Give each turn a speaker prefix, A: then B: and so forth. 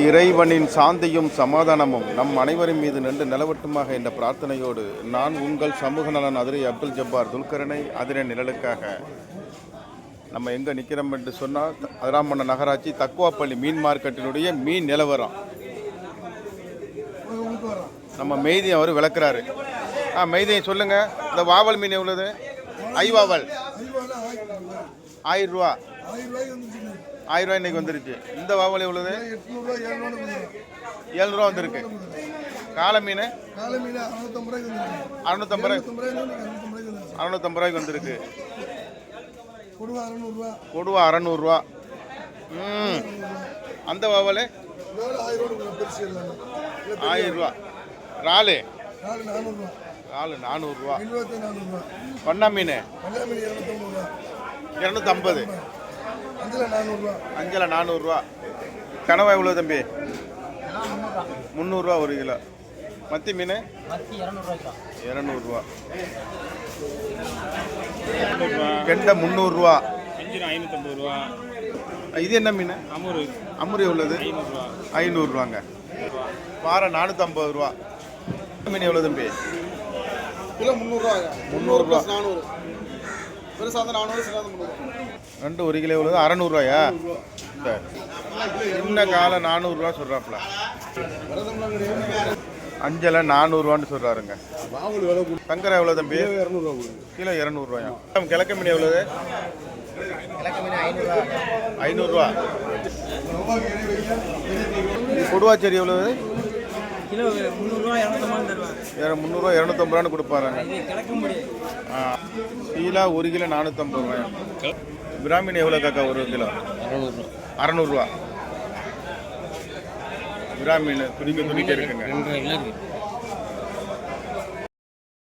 A: இறைவனின் சாந்தியும் சமாதானமும் நம் அனைவரின் மீது நின்று நிலவட்டுமாக என்ற பிரார்த்தனையோடு நான் உங்கள் சமூக நலன் அதிரை அப்துல் ஜப்பார் துல்கரனை அதிரை நிழலுக்காக நம்ம எங்கே நிற்கிறோம் என்று சொன்னால் அதிராமண்ண நகராட்சி தக்குவாப்பள்ளி மீன் மார்க்கெட்டினுடைய மீன் நிலவரம். நம்ம மெய்தி அவர் விளக்குறாரு. ஆ மெய்தியை சொல்லுங்கள் இந்த வாவல் மீன் எவ்வளோது ஐவாவல். ஆயிரம் ரூபா. ஆயிரம் ரூபாய் இன்னைக்கு வந்துருச்சு. இந்த வாவல் எவ்வளவு? ஏழ்நூறுவா வந்திருக்கு. காலை மீன்? அறுநூத்தம்பது ரூபாய் அறுநூத்தம்பது ரூபாய்க்கு வந்திருக்கு. கொடுவா அறநூறுவா. ம். அந்த வாவல்? ஆயிரம் ரூபா இறாலு இறாலு நானூறுரூவா பண்ணா மீன்? இரநூத்தம்பது. அஞ்சலை நானூறுரூவா கனவா எவ்வளோ தம்பி? முந்நூறுரூவா ஒரு கிலோ. மத்தி மீன்?
B: மத்தி இரநூறுவா
A: இரநூறுவா. கெண்டை முந்நூறுரூவா
C: அஞ்சு ஐநூற்றம்பது ரூபா
A: இது என்ன மீன்?
C: அமூரு
A: அமுரி எவ்வளோது
C: ஐநூறுரூவா
A: ஐநூறுரூவாங்க பாறை நானூற்றம்பது ரூபா மீன் எவ்வளோ தம்பி?
D: கிலோ முந்நூறுரூவாங்க
A: முந்நூறுரூவா
D: நானூறு. பெருசாக இருந்தால் நானூறு சின்ன முந்நூறு.
A: ரெண்டு ஒரு கிலோ எவ்வளோ அறநூறுவாயா? சரி. சின்ன காலை நானூறுரூவா சொல்கிறாப்புல அஞ்சலை நானூறுரூவான்னு சொல்கிறாருங்க சங்கரா எவ்வளோ தம்பி? கிலோ இரநூறுவாயா? கிழக்கு மீன் எவ்வளவு? ஐநூறுரூவா கொடுவாச்சேரி எவ்வளவு?
B: கிலோ முந்நூறுரூவா இரநூத்தம்பது தருவாங்க.
A: முந்நூறுரூவா இரநூத்தம்பது கொடுப்பாருங்க.
B: முடியாது
A: ஆ கீழா ஒரு கிலோ நானூற்றம்பது ரூபாயா. பிராமின் எவ்வளோ காக்கா ஒரு கிலோ? அறநூறுவா. பிராமின் துணிக்க துணிக்க இருக்குங்க.